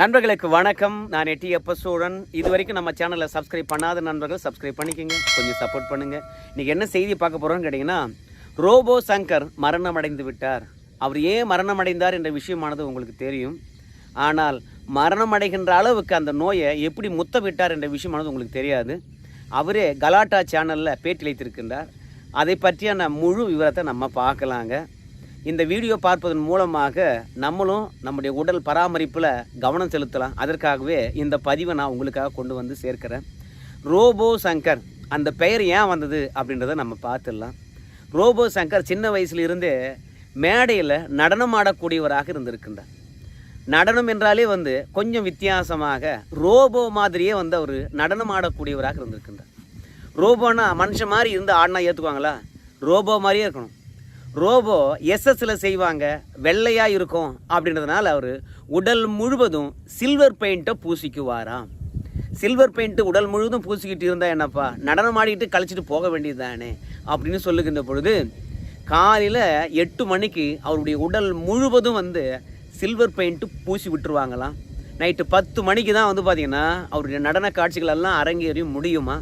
நண்பர்களுக்கு வணக்கம். நான் எட்டி எப்ப சோழன் இது வரைக்கும் நம்ம சேனலை சப்ஸ்கிரைப் பண்ணாத நண்பர்கள் சப்ஸ்கிரைப் பண்ணிக்கோங்க. கொஞ்சம் சப்போர்ட் பண்ணுங்கள் இன்றைக்கி என்ன செய்தி பார்க்க போறோம்னு கேட்டிங்கன்னா ரோபோ சங்கர் மரணம் அடைந்து விட்டார். அவர் ஏன் மரணம் அடைந்தார் என்ற விஷயமானது உங்களுக்கு தெரியும். ஆனால் மரணம் அடைகின்ற அளவுக்கு அந்த நோயை எப்படி முத்த விட்டார் என்ற விஷயமானது உங்களுக்கு தெரியாது. அவரே கலாட்டா சேனலில் பேட்டியளித்திருக்கின்றார் அதை பற்றியான முழு விவரத்தை நம்ம பார்க்கலாங்க. இந்த வீடியோ பார்ப்பதன் மூலமாக நம்மளும் நம்முடைய உடல் பராமரிப்பில் கவனம் செலுத்தலாம். அதற்காகவே இந்த பதிவை நான் உங்களுக்காக கொண்டு வந்து சேர்க்கிறேன். ரோபோ சங்கர் அந்த பெயர் ஏன் வந்தது அப்படின்றத நம்ம பார்த்துடலாம். ரோபோ சங்கர் சின்ன வயசுல மேடையில் நடனம் ஆடக்கூடியவராக இருந்திருக்கின்றார். நடனம் என்றாலே வந்து கொஞ்சம் வித்தியாசமாக ரோபோ மாதிரியே வந்து அவர் நடனம் ஆடக்கூடியவராக இருந்திருக்கின்றார். ரோபோனா மனுஷன் மாதிரி இருந்து ஆடினா ஏற்றுக்குவாங்களா ரோபோ மாதிரியே இருக்கணும். ரோபோ எஸ்எஸ்ல செய்வாங்க வெள்ளையாக இருக்கும் அப்படின்றதுனால அவர் உடல் முழுவதும் சில்வர் பெயிண்ட்டை பூசிக்குவாராம். சில்வர் பெயிண்ட்டு உடல் முழுவதும் பூசிக்கிட்டு இருந்தா என்னப்பா? நடனம் ஆடிக்கிட்டு கழிச்சிட்டு போக வேண்டியது தானே அப்படின்னு சொல்லுகின்ற பொழுது காலையில் எட்டு மணிக்கு அவருடைய உடல் முழுவதும் வந்து சில்வர் பெயிண்ட்டு பூசி விட்டுருவாங்களாம். நைட்டு பத்து மணிக்கு தான் வந்து பார்த்திங்கன்னா அவருடைய நடன காட்சிகள் எல்லாம் அரங்கேறி முடியுமா?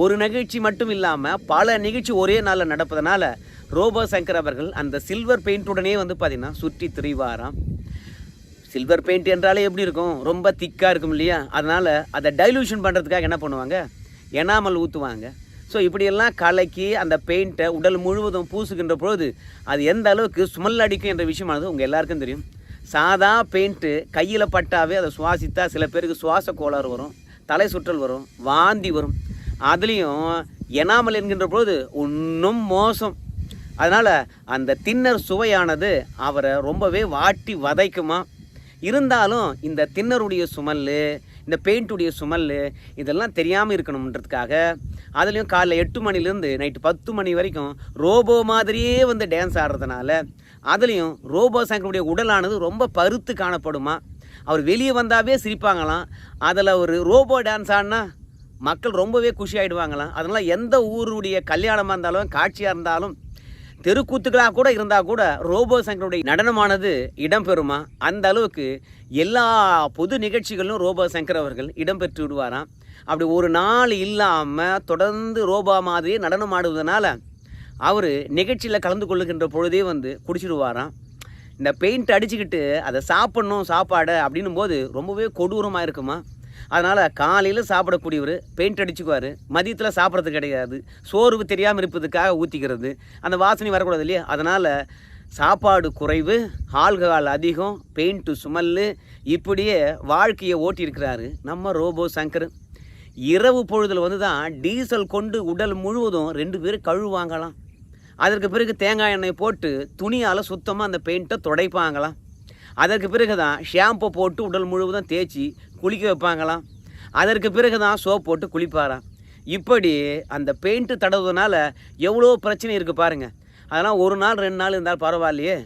ஒரு நிகழ்ச்சி மட்டும் இல்லாமல் பல நிகழ்ச்சி ஒரே நாளில் நடப்பதனால ரோபோ சங்கர் அவர்கள் அந்த சில்வர் பெயிண்ட்டுடனே வந்து பார்த்திங்கன்னா சுற்றி திரிவாராம். சில்வர் பெயிண்ட் என்றாலே எப்படி இருக்கும்? ரொம்ப திக்காக இருக்கும் இல்லையா? அதனால் அதை டைலூஷன் பண்ணுறதுக்காக என்ன பண்ணுவாங்க? எனாமல் ஊற்றுவாங்க ஸோ இப்படியெல்லாம் கலக்கி அந்த பெயிண்ட்டை உடல் முழுவதும் பூசுகின்ற பொழுது அது எந்த அளவுக்கு ஸ்மெல் அடிக்கும் என்ற விஷயமானது உங்கள் எல்லாருக்கும் தெரியும். சாதா பெயிண்ட்டு கையில் பட்டாவே அதை சுவாசித்தா சில பேருக்கு சுவாச கோளாறு வரும் தலை சுற்றல் வரும் வாந்தி வரும். அதுலேயும் எனாமல் என்கின்ற பொழுது இன்னும் மோசம். அதனால் அந்த தின்னர் சுவையானது அவரை ரொம்பவே வாட்டி வதைக்குமா? இருந்தாலும் இந்த தின்னருடைய சுமல் இந்த பெயிண்ட்டுடைய சுமல் இதெல்லாம் தெரியாமல் இருக்கணுன்றதுக்காக அதுலேயும் காலைல எட்டு மணிலேருந்து நைட்டு பத்து மணி வரைக்கும் ரோபோ மாதிரியே வந்து டான்ஸ் ஆடுறதுனால அதுலேயும் ரோபோ சங்கருடைய உடலானது ரொம்ப பருத்து காணப்படுமா? அவர் வெளியே வந்தாவே சிரிப்பாங்களாம். அதில் ஒரு ரோபோ டான்ஸ் ஆடினா மக்கள் ரொம்பவே குஷி ஆகிடுவாங்களாம் அதனால் எந்த ஊருடைய கல்யாணமாக இருந்தாலும் காட்சியாக இருந்தாலும் தெருக்கூத்துக்களாக கூட இருந்தால் கூட ரோபோ சங்கருடைய நடனமானது இடம்பெறுமா? அந்த அளவுக்கு எல்லா பொது நிகழ்ச்சிகளிலும் ரோபோ சங்கர் அவர்கள் இடம்பெற்று விடுவாராம். அப்படி ஒரு நாள் இல்லாமல் தொடர்ந்து ரோபோ மாதிரியே நடனம் ஆடுவதனால அவர் நிகழ்ச்சியில் கலந்து கொள்ளுகின்ற பொழுதே வந்து குடிச்சிடுவாராம். இந்த பெயிண்ட் அடிச்சுக்கிட்டு அதை சாப்பிட்ணும் சாப்பாடை அப்படின்னும் போது ரொம்பவே கொடூரமாக இருக்குமா? அதனால் காலையில் சாப்பிடக்கூடியவர் பெயிண்ட் அடிச்சுக்குவார். மதியத்தில் சாப்பிட்றது கிடையாது. சோர்வு தெரியாமல் இருப்பதுக்காக ஊற்றிக்கிறது அந்த வாசனை வரக்கூடாது இல்லையா? அதனால் சாப்பாடு குறைவு ஆல்கஹால் அதிகம் பெயிண்ட்டு சுமல்லு இப்படியே வாழ்க்கையை ஓட்டியிருக்கிறாரு நம்ம ரோபோ சங்கர். இரவு பொழுதில் வந்து தான் டீசல் கொண்டு உடல் முழுவதும் ரெண்டு பேரும் கழுவாங்களாம் அதற்கு பிறகு தேங்காய் எண்ணெய் போட்டு துணியால் சுத்தமாக அந்த பெயிண்ட்டை துடைப்பாங்களாம். அதற்கு பிறகு தான் ஷாம்பு போட்டு உடல் முழுவதும் தேய்ச்சி குளிக்க வைப்பாங்களாம். அதற்கு பிறகு தான் சோப் போட்டு குளிப்பாராம். இப்படி அந்த பெயிண்ட்டு தடவுறதுனால எவ்வளோ பிரச்சனை இருக்குது பாருங்கள் அதெல்லாம் ஒரு நாள் ரெண்டு நாள் இருந்தால் பரவாயில்லையே.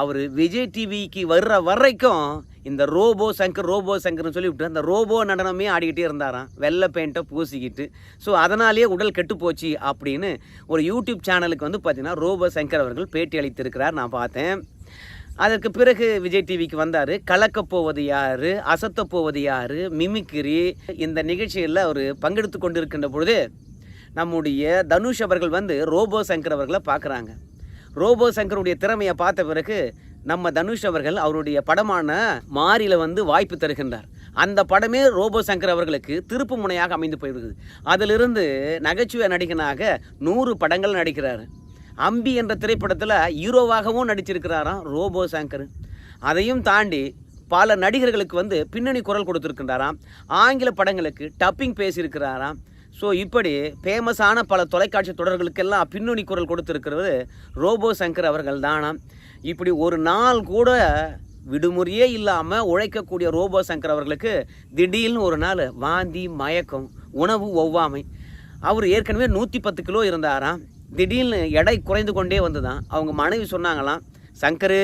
அவர் விஜய் டிவிக்கு வர்ற வரைக்கும் இந்த ரோபோ சங்கர் ரோபோ சங்கர்னு சொல்லிவிட்டு அந்த ரோபோ நடனமே ஆடிக்கிட்டே இருந்தாராம். வெள்ளை பெயிண்ட்டை பூசிக்கிட்டு. ஸோ அதனாலேயே உடல் கெட்டு போச்சு அப்படின்னு ஒரு யூடியூப் சேனலுக்கு வந்து பார்த்திங்கன்னா ரோபோ சங்கர் அவர்கள் பேட்டி அளித்திருக்கிறார். நான் பார்த்தேன். அதற்கு பிறகு விஜய் டிவிக்கு வந்தார். கலக்கப் போவது யார்? அசத்தப் போவது யார்? மிமிக்ரி இந்த நிகழ்ச்சியில் அவர் பங்கெடுத்து கொண்டிருக்கின்ற பொழுது நம்முடைய தனுஷ் அவர்கள் வந்து ரோபோ சங்கர் அவர்களை பார்க்குறாங்க. ரோபோ சங்கருடைய திறமையை பார்த்த பிறகு நம்ம தனுஷ் அவர்கள் அவருடைய படமான மாரியில் வந்து வாய்ப்பு தருகின்றார். அந்த படமே ரோபோ சங்கர் அவர்களுக்கு திருப்பு முனையாக அமைந்து போயிருக்குது. அதிலிருந்து நகைச்சுவை நடிகனாக நூறு படங்கள் நடிக்கிறார். அம்பி என்ற திரைப்படத்தில் ஹீரோவாகவும் நடிச்சிருக்கிறாராம் ரோபோ சங்கர் அதையும் தாண்டி பல நடிகர்களுக்கு வந்து பின்னணி குரல் கொடுத்துருக்கின்றாராம். ஆங்கில படங்களுக்கு டப்பிங் பேசியிருக்கிறாராம். ஸோ இப்படி ஃபேமஸான பல தொலைக்காட்சி தொடர்களுக்கெல்லாம் பின்னணி குரல் கொடுத்துருக்கிறது ரோபோ சங்கர் அவர்கள் தானாம் இப்படி ஒரு நாள் கூட விடுமுறையே இல்லாமல் உழைக்கக்கூடிய ரோபோ சங்கர் அவர்களுக்கு திடீர்னு ஒரு நாள் வாந்தி மயக்கம் உணவு ஒவ்வாமை. அவர் ஏற்கனவே நூற்றி பத்து கிலோ இருந்தாராம். திடீர்னு எடை குறைந்து கொண்டே வந்துதான் அவங்க மனைவி சொன்னாங்களாம் சங்கரு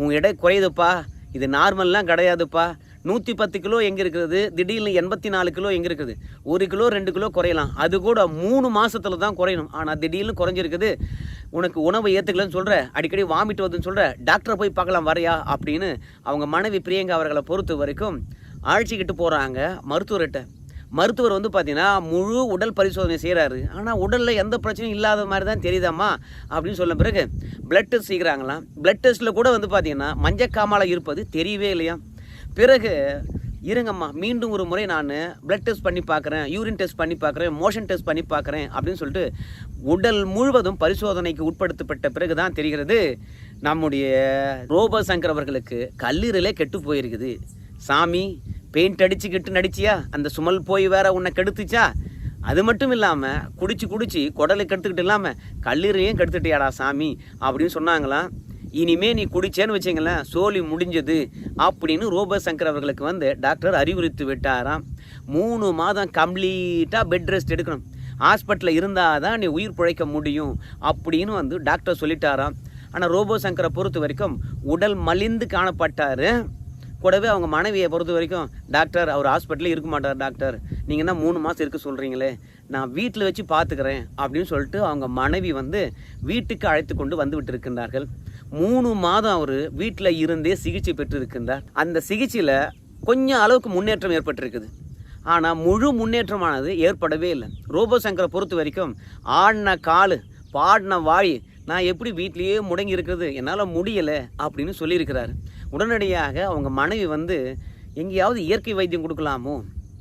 உன் எடை குறையுதுப்பா. இது நார்மல்லாம் கிடையாதுப்பா. நூற்றி பத்து கிலோ எங்கே இருக்கிறது திடீர்னு எண்பத்தி நாலு கிலோ எங்கே இருக்குது? ஒரு கிலோ ரெண்டு கிலோ குறையலாம். அது கூட மூணு மாதத்தில் தான் குறையணும். ஆனால் திடீர்னு குறைஞ்சிருக்குது. உனக்கு உணவை ஏற்றுக்கலன்னு சொல்கிற அடிக்கடி வாமிட் வருதுன்னு சொல்கிற டாக்டரை போய் பார்க்கலாம் வரையா? அப்படின்னு அவங்க மனைவி பிரியங்கா அவர்களை பொறுத்த வரைக்கும் அழைச்சிக்கிட்டு போகிறாங்க மருத்துவர்கிட்ட. மருத்துவர் வந்து பார்த்தீங்கன்னா முழு உடல் பரிசோதனை செய்கிறாரு ஆனால் உடலில் எந்த பிரச்சனையும் இல்லாத மாதிரி தான் தெரியுதாம்மா? அப்படின்னு சொன்ன பிறகு பிளட் டெஸ்ட் செய்கிறாங்களாம் பிளட் டெஸ்ட்டில் கூட வந்து பார்த்தீங்கன்னா மஞ்சக்காமாலை இருப்பது தெரியவே இல்லையா பிறகு இருங்கம்மா மீண்டும் ஒரு முறை நான் பிளட் டெஸ்ட் பண்ணி பார்க்குறேன் யூரின் டெஸ்ட் பண்ணி பார்க்குறேன் மோஷன் டெஸ்ட் பண்ணி பார்க்குறேன் அப்படின்னு சொல்லிட்டு உடல் முழுவதும் பரிசோதனைக்கு உட்படுத்தப்பட்ட பிறகு தான் தெரிகிறது நம்முடைய ரோபோ சங்கர் அவர்களுக்கு கல்லீரலே கெட்டு போயிருக்குது. சாமி பெயிண்ட் அடிச்சுக்கிட்டு நடிச்சியா? அந்த சுமல் போய் வேற உன்னை கெடுத்துச்சா? அது மட்டும் இல்லாமல் குடிச்சு குடிச்சு குடலை கெடுத்துக்கிட்டு இல்லாமல் கல்லீரையும் கெடுத்துட்டியாடா சாமி அப்படின்னு சொன்னாங்களாம். இனிமே நீ குடிச்சேன்னு வச்சிங்களேன் சோலி முடிஞ்சது அப்படின்னு ரோபோ சங்கர் அவர்களுக்கு வந்து டாக்டர் அறிவுறுத்து விட்டாராம். மூணு மாதம் கம்ப்ளீட்டாக பெட் ரெஸ்ட் எடுக்கணும். ஹாஸ்பிட்டலில் இருந்தால் தான் நீ உயிர் பிழைக்க முடியும் அப்படின்னு வந்து டாக்டர் சொல்லிட்டாராம். ஆனால் ரோபோ சங்கரை பொறுத்த வரைக்கும் உடல் மலிந்து காணப்பட்டார். கூடவே அவங்க மனைவியை பொறுத்த வரைக்கும் டாக்டர் அவர் ஹாஸ்பிட்டலே இருக்க மாட்டார் டாக்டர். நீங்கள் என்ன மூணு மாதம் இருக்க சொல்கிறீங்களே நான் வீட்டில் வச்சு பார்த்துக்கிறேன் அப்படின்னு சொல்லிட்டு அவங்க மனைவி வந்து வீட்டுக்கு அழைத்து கொண்டு வந்து விட்டிருக்கின்றார்கள். மூணு மாதம் அவர் வீட்டில் இருந்தே சிகிச்சை பெற்று இருக்கின்றார் அந்த சிகிச்சையில் கொஞ்சம் அளவுக்கு முன்னேற்றம் ஏற்பட்டிருக்குது. ஆனால் முழு முன்னேற்றமானது ஏற்படவே இல்லை. ரோபோ சங்கரை பொறுத்த வரைக்கும் ஆடின காலு பாடின வாய் நான் எப்படி வீட்லேயே முடங்கி இருக்கிறது என்னால் முடியலை அப்படின்னு சொல்லியிருக்கிறாரு. உடனடியாக அவங்க மனைவி வந்து எங்கேயாவது இயற்கை வைத்தியம் கொடுக்கலாமோ?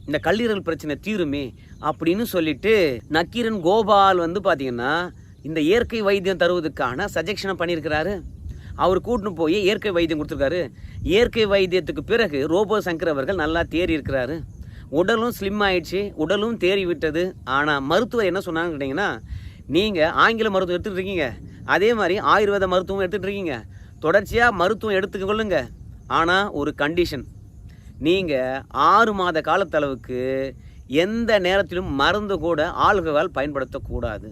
இந்த கல்லீரல் பிரச்சனை தீருமே? அப்படின்னு சொல்லிட்டு நக்கீரன் கோபால் வந்து பார்த்தீங்கன்னா இந்த இயற்கை வைத்தியம் தருவதற்கான சஜெக்ஷனை பண்ணியிருக்கிறாரு. அவர் கூட்டின்னு போய் இயற்கை வைத்தியம் கொடுத்துருக்காரு. இயற்கை வைத்தியத்துக்கு பிறகு ரோபோ சங்கர் அவர்கள் நல்லா தேறி இருக்கிறாரு. உடலும் ஸ்லிம் ஆயிடுச்சு. உடலும் தேறி விட்டது. ஆனால் மருத்துவர் என்ன சொன்னாங்கன்னு கேட்டிங்கன்னா நீங்கள் ஆங்கில மருத்துவம் எடுத்துகிட்டு இருக்கீங்க. அதே மாதிரி ஆயுர்வேத மருத்துவம் எடுத்துகிட்டு இருக்கீங்க. தொடர்ச்சியாக மருத்துவம் எடுத்துக்கொள்ளுங்க ஆனால் ஒரு கண்டிஷன் நீங்கள் ஆறு மாத காலத்தளவுக்கு எந்த நேரத்திலும் மருந்து கூட ஆல்கஹால் பயன்படுத்தக்கூடாது.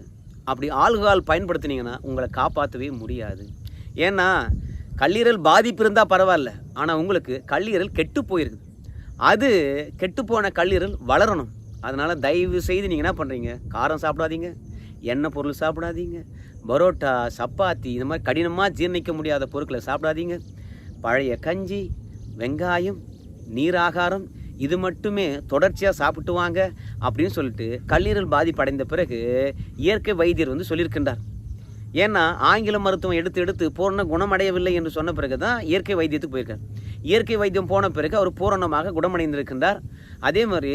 அப்படி ஆல்கஹால் பயன்படுத்தினீங்கன்னா உங்களை காப்பாற்றவே முடியாது. ஏன்னா கல்லீரல் பாதிப்பு இருந்தால் பரவாயில்ல. ஆனால் உங்களுக்கு கல்லீரல் கெட்டு போயிருக்குது. அது கெட்டுப்போன கல்லீரல் வளரணும். அதனால் தயவு செய்து நீங்கள் என்ன பண்ணுறீங்க காரம் சாப்பிடாதீங்க. எண்ணெய் பொருள் சாப்பிடாதீங்க. பரோட்டா சப்பாத்தி இந்த மாதிரி கடினமாக ஜீர்ணிக்க முடியாத பொருட்களை சாப்பிடாதீங்க. பழைய கஞ்சி வெங்காயம் நீராகாரம் இது மட்டுமே தொடர்ச்சியாக சாப்பிட்டு வாங்க அப்படின்னு சொல்லிட்டு கல்லீரல் பாதிப்படைந்த பிறகு இயற்கை வைத்தியர் வந்து சொல்லியிருக்கின்றார். ஏன்னா ஆங்கில மருத்துவம் எடுத்து எடுத்து பூரண குணமடையவில்லை என்று சொன்ன பிறகு தான் இயற்கை வைத்தியத்துக்கு போயிருக்கார். இயற்கை வைத்தியம் போன பிறகு அவர் பூரணமாக குணமடைந்திருக்கின்றார். அதே மாதிரி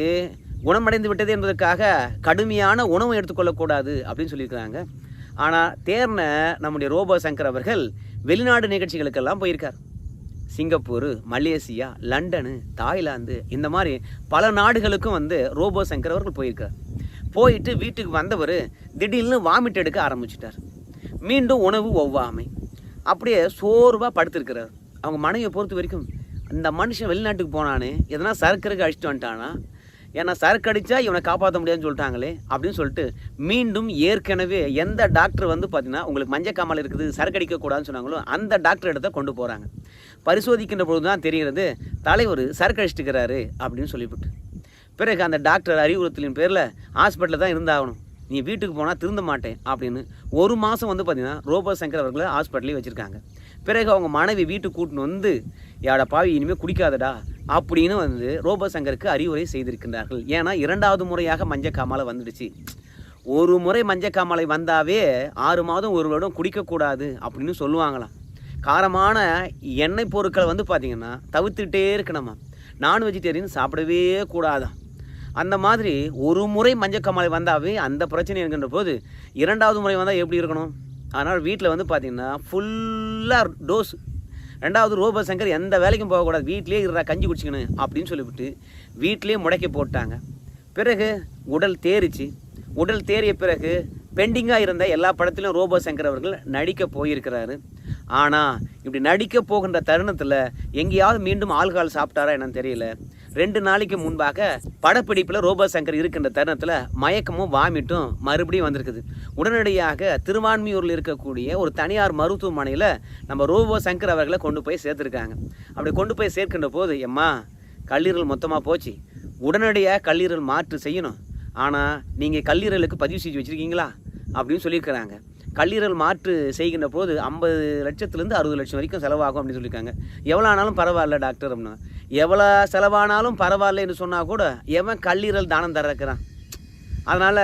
குணமடைந்து விட்டது என்பதற்காக கடுமையான உணவு எடுத்துக்கொள்ளக்கூடாது அப்படின்னு சொல்லியிருக்கிறாங்க. ஆனால் தேர்ன நம்முடைய ரோபோ சங்கர் அவர்கள் வெளிநாடு நிகழ்ச்சிகளுக்கெல்லாம் போயிருக்கார். சிங்கப்பூர் மலேசியா லண்டனு தாய்லாந்து இந்த மாதிரி பல நாடுகளுக்கும் வந்து ரோபோ சங்கர் அவர்கள் போயிருக்கார். போயிட்டு வீட்டுக்கு வந்தவர் திடீர்னு வாமிட் எடுக்க ஆரம்பிச்சிட்டார். மீண்டும் உணவு ஒவ்வாமை. அப்படியே சோர்வாக படுத்திருக்கிறார். அவங்க மனைவியை பொறுத்த வரைக்கும் இந்த மனுஷன் வெளிநாட்டுக்கு போனானே எதனா சரக்கருக்கு அழிச்சிட்டு வந்துட்டானா? ஏன்னா சரக்கு அடித்தா இவனை காப்பாற்ற முடியாதுன்னு சொல்லிட்டாங்களே அப்படின்னு சொல்லிட்டு மீண்டும் ஏற்கனவே எந்த டாக்டர் வந்து பார்த்தீங்கன்னா உங்களுக்கு மஞ்சக்காமல் இருக்குது சரக்கு அடிக்கக்கூடாதுன்னு சொன்னாங்களோ அந்த டாக்டர் இடத்த கொண்டு போகிறாங்க பரிசோதிக்கின்ற பொழுது தான் தெரிகிறது தலைவர் சரக்கு அடிச்சிட்டுக்கிறாரு அப்படின்னு சொல்லிவிட்டு. பிறகு அந்த டாக்டர் அறிவுறுத்தலின் பேரில் ஹாஸ்பிட்டலில் தான் இருந்தாகணும். நீ வீட்டுக்கு போனால் திருந்த மாட்டேன் அப்படின்னு ஒரு மாதம் வந்து பார்த்தீங்கன்னா ரோபோ சங்கர் அவர்களை ஹாஸ்பிட்டலே வச்சுருக்காங்க. பிறகு அவங்க மனைவி வீட்டுக்கு கூட்டின்னு வந்து யாட பாவி இனிமேல் குடிக்காதடா. அப்படின்னு வந்து ரோபசங்கருக்கு அறிவுரை செய்திருக்கின்றார்கள். ஏன்னா இரண்டாவது முறையாக மஞ்சக்காமாலை வந்துடுச்சு. ஒரு முறை மஞ்சக்காமாலை வந்தாவே ஆறு மாதம் ஒரு வருடம் குடிக்கக்கூடாது அப்படின்னு சொல்லுவாங்களாம். காரமான எண்ணெய் பொருட்களை வந்து பார்த்திங்கன்னா தவிர்த்துட்டே இருக்கணுமா? நான் வெஜிடேரியன் சாப்பிடவே கூடாதான் அந்த மாதிரி ஒரு முறை மஞ்சக்காமாலை வந்தாவே அந்த பிரச்சனை இருக்கின்ற போது இரண்டாவது முறை வந்தால் எப்படி இருக்கணும்? அதனால் வீட்டில் வந்து பார்த்திங்கன்னா ஃபுல்லாக டோஸ் ரெண்டாவது ரோபோ சங்கர் எந்த வேலைக்கும் போகக்கூடாது. வீட்டிலே இருறா கஞ்சி குடிச்சிக்கணும் அப்படின்னு சொல்லிவிட்டு வீட்டிலே முடக்கி போட்டாங்க. பிறகு உடல் தேறிச்சு. உடல் தேறிய பிறகு பெண்டிங்காக இருந்த எல்லா படத்திலும் ரோபோ சங்கர் அவர்கள் நடிக்க போயிருக்கிறாரு. ஆனால் இப்படி நடிக்க போகின்ற தருணத்தில் எங்கேயாவது மீண்டும் ஆல்கஹால் சாப்பிட்டாரா என்னன்னு தெரியல. ரெண்டு நாளைக்கு முன்பாக படப்பிடிப்பில் ரோபோ சங்கர் இருக்கின்ற தருணத்தில் மயக்கமும் வாமிட்டும் மறுபடியும் வந்திருக்குது. உடனடியாக திருவான்மியூரில் இருக்கக்கூடிய ஒரு தனியார் மருத்துவமனையில் நம்ம ரோபோ சங்கர் அவர்களை கொண்டு போய் சேர்த்துருக்காங்க. அப்படி கொண்டு போய் சேர்க்கின்ற போது எம்மா கல்லீரல் மொத்தமாக போச்சு. உடனடியாக கல்லீரல் மாற்று செய்யணும். ஆனால் நீங்கள் கல்லீரலுக்கு பதிவு செஞ்சு வச்சுருக்கீங்களா? அப்படின்னு சொல்லியிருக்கிறாங்க. கல்லீரல் மாற்று செய்கின்ற போது ஐம்பது லட்சத்துலேருந்து அறுபது லட்சம் வரைக்கும் செலவாகும் அப்படின்னு சொல்லியிருக்காங்க. எவ்வளோ ஆனாலும் பரவாயில்ல டாக்டர் அப்படின்னா. எவ்வளோ செலவானாலும் பரவாயில்லன்னு சொன்னால் கூட எவன் கல்லீரல் தானம் தர்றக்கிறான் அதனால்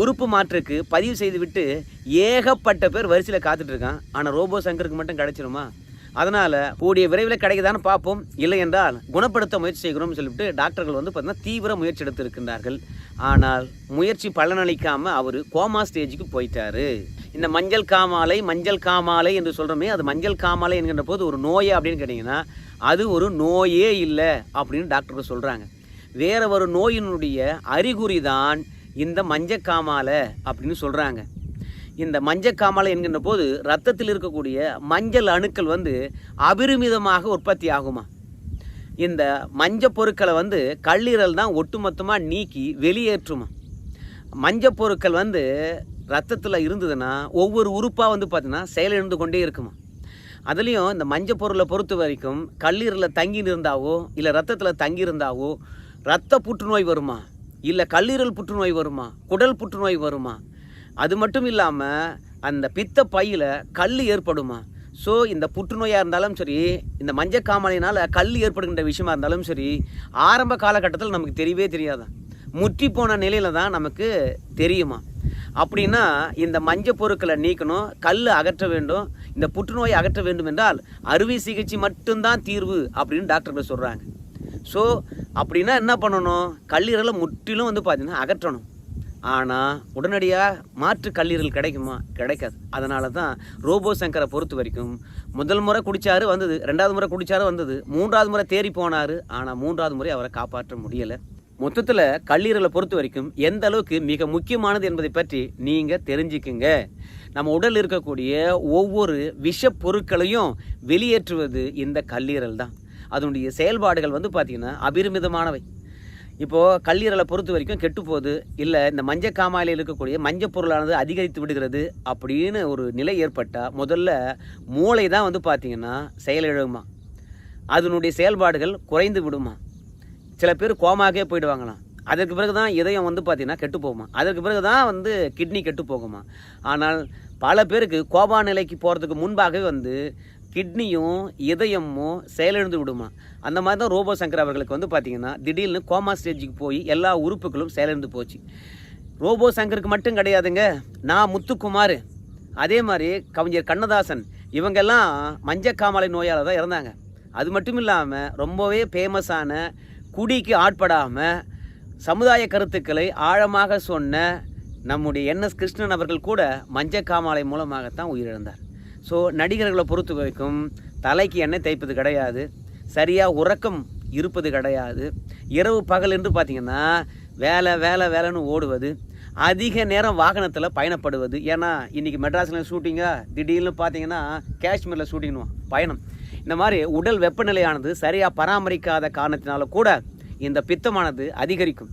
உறுப்பு மாற்றுக்கு பதிவு செய்து விட்டு ஏகப்பட்ட பேர் வரிசையில் காத்துட்டு இருக்கான். ஆனால் ரோபோ சங்கருக்கு மட்டும் கிடைச்சிருமா? அதனால் கூடிய விரைவில் கிடைக்குதான்னு பார்ப்போம். இல்லை என்றால் குணப்படுத்த முயற்சி செய்கிறோம்னு சொல்லிட்டு டாக்டர்கள் வந்து பார்த்திங்கன்னா தீவிர முயற்சி எடுத்திருக்கின்றார்கள். ஆனால் முயற்சி பலனளிக்காமல் அவர் கோமா ஸ்டேஜுக்கு போயிட்டாரு. இந்த மஞ்சள் காமாலை மஞ்சள் காமாலை என்று சொல்கிறோமே அது மஞ்சள் காமாலை என்கின்ற போது ஒரு நோயே அப்படின்னு கேட்டிங்கன்னா அது ஒரு நோயே இல்லை அப்படின்னு டாக்டர்கள் சொல்கிறாங்க வேற ஒரு நோயினுடைய அறிகுறி தான் இந்த மஞ்சள் காமாலை அப்படின்னு சொல்கிறாங்க இந்த மஞ்சள் காமாலை என்கின்ற போது ரத்தத்தில் இருக்கக்கூடிய மஞ்சள் அணுக்கள் வந்து அபரிமிதமாக உற்பத்தி ஆகுமா? இந்த மஞ்சள் பொருட்களை வந்து கல்லீரல் தான் ஒட்டுமொத்தமாக நீக்கி வெளியேற்றுமா? மஞ்சள் பொருட்கள் வந்து ரத்தத்தில் இருந்ததுன்னா ஒவ்வொரு உறுப்பாக வந்து பார்த்தீங்கன்னா செயலிழந்து கொண்டே இருக்குமா? அதுலேயும் இந்த மஞ்சள் பொருளை பொறுத்த வரைக்கும் கல்லீரலில் தங்கி இருந்தாவோ இல்லை ரத்தத்தில் தங்கி இருந்தாவோ ரத்த புற்றுநோய் வருமா? இல்லை கல்லீரல் புற்றுநோய் வருமா? குடல் புற்றுநோய் வருமா? அது மட்டும் இல்லாமல் அந்த பித்த பையில் கல் ஏற்படுமா? ஸோ இந்த புற்றுநோயாக இருந்தாலும் சரி இந்த மஞ்சள் மஞ்சக்காமலையினால் கல் ஏற்படுகின்ற விஷயமா இருந்தாலும் சரி ஆரம்ப காலகட்டத்தில் நமக்கு தெரியவே தெரியாதான் முற்றி போன நிலையில் தான் நமக்கு தெரியுமா? அப்படின்னா இந்த மஞ்சள் பொருட்களை நீக்கணும் கல் அகற்ற வேண்டும் இந்த புற்றுநோயை அகற்ற வேண்டும் என்றால் அறுவை சிகிச்சை மட்டும்தான் தீர்வு அப்படின்னு டாக்டர்கள் சொல்கிறாங்க ஸோ அப்படின்னா என்ன பண்ணணும்? கல்லீரலை முற்றிலும் வந்து பார்த்தீங்கன்னா அகற்றணும். ஆனால் உடனடியாக மாற்று கல்லீரல் கிடைக்குமா? கிடைக்காது. அதனால தான் ரோபோ சங்கரை பொறுத்த வரைக்கும் முதல் முறை குடிச்சாரு வந்தது ரெண்டாவது முறை குடித்தாரு வந்தது மூன்றாவது முறை தேறி போனார் ஆனால் மூன்றாவது முறை அவரை காப்பாற்ற முடியலை. மொத்தத்தில் கல்லீரலை பொறுத்த வரைக்கும் எந்த அளவுக்கு மிக முக்கியமானது என்பதை பற்றி நீங்கள் தெரிஞ்சுக்குங்க. நம்ம உடல் இருக்கக்கூடிய ஒவ்வொரு விஷ பொருட்களையும் வெளியேற்றுவது இந்த கல்லீரல் தான். அதனுடைய செயல்பாடுகள் வந்து பார்த்திங்கன்னா அபிரிமிதமானவை. இப்போது கல்லீரலை பொறுத்த வரைக்கும் கெட்டு போகுது இல்லை இந்த மஞ்சள் காமாலையில் இருக்கக்கூடிய மஞ்சள் பொருளானது அதிகரித்து விடுகிறது அப்படின்னு ஒரு நிலை ஏற்பட்டால் முதல்ல மூளை தான் வந்து பார்த்திங்கன்னா செயலிழகுமா? அதனுடைய செயல்பாடுகள் குறைந்து விடுமா? சில பேர் கோமாக்கே போயிடுவாங்களாம். அதற்கு பிறகு தான் இதயம் வந்து பார்த்திங்கன்னா கெட்டு போகுமா? அதற்கு பிறகு தான் வந்து கிட்னி கெட்டு போகுமா? ஆனால் பல பேருக்கு கோபா நிலைக்கு போகிறதுக்கு முன்பாகவே வந்து கிட்னியும் இதயமும் செயலிழந்து விடுமா? அந்த மாதிரி தான் ரோபோ சங்கர் அவர்களுக்கு வந்து பார்த்திங்கன்னா திடீர்னு கோமா ஸ்டேஜுக்கு போய் எல்லா உறுப்புகளும் செயலிழந்து போச்சு. ரோபோ சங்கருக்கு மட்டும் கிடையாதுங்க. நான் முத்துக்குமார் அதே மாதிரி கவிஞர் கண்ணதாசன் இவங்கெல்லாம் மஞ்சக்காமலை நோயால் தான் இறந்தாங்க. அது மட்டும் இல்லாமல் ரொம்பவே ஃபேமஸான குடிக்கு ஆட்படாமல் சமுதாய கருத்துக்களை ஆழமாக சொன்ன நம்முடைய என் எஸ் கிருஷ்ணன் அவர்கள் கூட மஞ்சக்காமாலை மூலமாகத்தான் உயிரிழந்தார். ஸோ நடிகர்களை பொறுத்த வரைக்கும் தலைக்கு எண்ணெய் தேய்ப்பது கிடையாது சரியாக உறக்கம் இருப்பது கிடையாது. இரவு பகல் என்று பார்த்தீங்கன்னா வேலை வேலை வேலைன்னு ஓடுவது அதிக நேரம் வாகனத்தில் பயணப்படுவது. ஏன்னா இன்றைக்கி மெட்ராஸில் ஷூட்டிங்காக திடீர்னு பார்த்தீங்கன்னா காஷ்மீரில் ஷூட்டிங்னு பயணம். இந்த மாதிரி உடல் வெப்பநிலையானது சரியாக பராமரிக்காத காரணத்தினால கூட இந்த பித்தமானது அதிகரிக்கும்.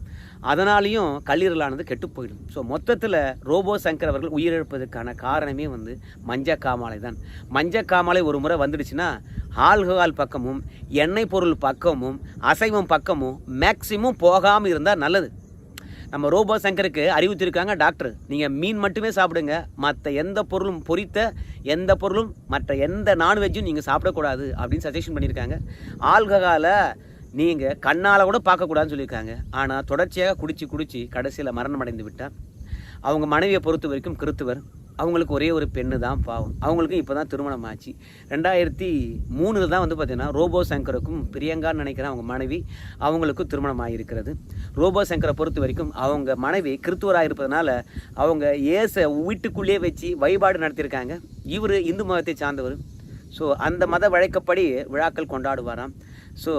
அதனாலையும் கல்லீரலானது கெட்டு போயிடும். ஸோ மொத்தத்தில் ரோபோ சங்கர் அவர்கள் உயிரிழப்பதற்கான காரணமே வந்து மஞ்ச காமாலை தான். மஞ்சக்காமாலை ஒரு முறை வந்துடுச்சுன்னா ஆல்கஹால் பக்கமும் எண்ணெய் பொருள் பக்கமும் அசைவம் பக்கமும் மேக்சிமம் போகாமல் இருந்தால் நல்லது. நம்ம ரோபோ சங்கருக்கு அறிவித்திருக்காங்க டாக்டர். நீங்கள் மீன் மட்டுமே சாப்பிடுங்க. மற்ற எந்த பொருளும் பொரித்த எந்த பொருளும் மற்ற எந்த நான்வெஜ்ஜும் நீங்கள் சாப்பிடக்கூடாது அப்படின்னு சஜஷன் பண்ணியிருக்காங்க. ஆல்கஹாலை நீங்கள் கண்ணால் கூட பார்க்கக்கூடாதுன்னு சொல்லியிருக்காங்க. ஆனால் தொடர்ச்சியாக குடிச்சு குடிச்சு கடைசியில் மரணம் அடைந்து விட்டார். அவங்க மனைவியை பொறுத்த வரைக்கும் கிறித்துவர். அவங்களுக்கு ஒரே ஒரு பெண்ணு தான் பாவம். அவங்களுக்கும் இப்போ தான் திருமணம் ஆச்சு. ரெண்டாயிரத்தி மூணில் தான் வந்து பார்த்தீங்கன்னா ரோபோ சங்கருக்கும் பிரியங்கான்னு நினைக்கிறேன் அவங்க மனைவி அவங்களுக்கும் திருமணம் ஆகியிருக்கிறது. ரோபோ சங்கரை பொறுத்த வரைக்கும் அவங்க மனைவி கிறித்துவராக இருப்பதனால அவங்க ஏச வீட்டுக்குள்ளேயே வச்சு வழிபாடு நடத்தியிருக்காங்க. இவர் இந்து மதத்தை சார்ந்தவர். ஸோ அந்த மத வழக்கப்படி விழாக்கள் கொண்டாடுவாராம். ஸோ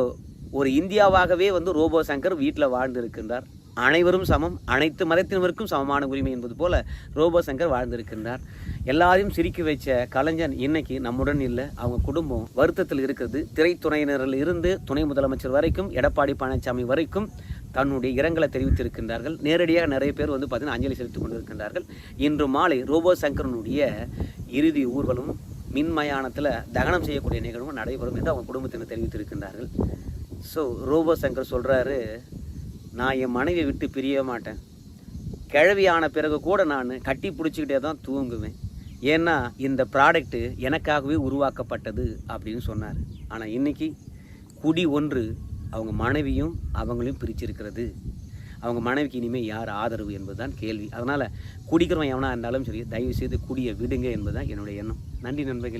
ஒரு இந்தியாவாகவே வந்து ரோபோ சங்கர் வீட்டில் வாழ்ந்திருக்கின்றார். அனைவரும் சமம் அனைத்து மதத்தினருக்கும் சமமான உரிமை என்பது போல ரோபோ சங்கர் வாழ்ந்திருக்கின்றார். எல்லாரையும் சிரிக்க வச்ச கலைஞன் இன்னைக்கு நம்முடன் இல்லை. அவங்க குடும்பம் வருத்தத்தில் இருக்கிறது. திரைத்துறையினரில் இருந்து துணை முதலமைச்சர் வரைக்கும் எடப்பாடி பழனிசாமி வரைக்கும் தன்னுடைய இரங்கலை தெரிவித்திருக்கின்றார்கள். நேரடியாக நிறைய பேர் வந்து பார்த்தீங்கன்னா அஞ்சலி செலுத்திக் கொண்டிருக்கின்றார்கள். இன்று மாலை ரோபோ சங்கரனுடைய இறுதி ஊர்வலமும் மின்மயானத்தில் தகனம் செய்யக்கூடிய நிகழ்வும் நடைபெறும் என்று அவங்க குடும்பத்தினர் தெரிவித்திருக்கின்றார்கள். ஸோ ரோபோ சங்கர் சொல்கிறாரு நான் என் மனைவியை விட்டு பிரிய மாட்டேன். கிழவியான பிறகு கூட நான் கட்டி பிடிச்சிக்கிட்டே தான் தூங்குவேன். ஏன்னா இந்த ப்ராடக்ட்டு எனக்காகவே உருவாக்கப்பட்டது அப்படின்னு சொன்னார். ஆனால் இன்னைக்கு குடி ஒன்று அவங்க மனைவியும் அவங்களையும் பிரிச்சிருக்கிறது. அவங்க மனைவிக்கு இனிமேல் யார் ஆதரவு என்பதுதான் கேள்வி. அதனால் குடிக்கிறவன் எவனாக இருந்தாலும் சரி தயவு செய்து குடியை விடுங்க என்பதுதான் என்னுடைய எண்ணம். நன்றி நண்பர்கள்.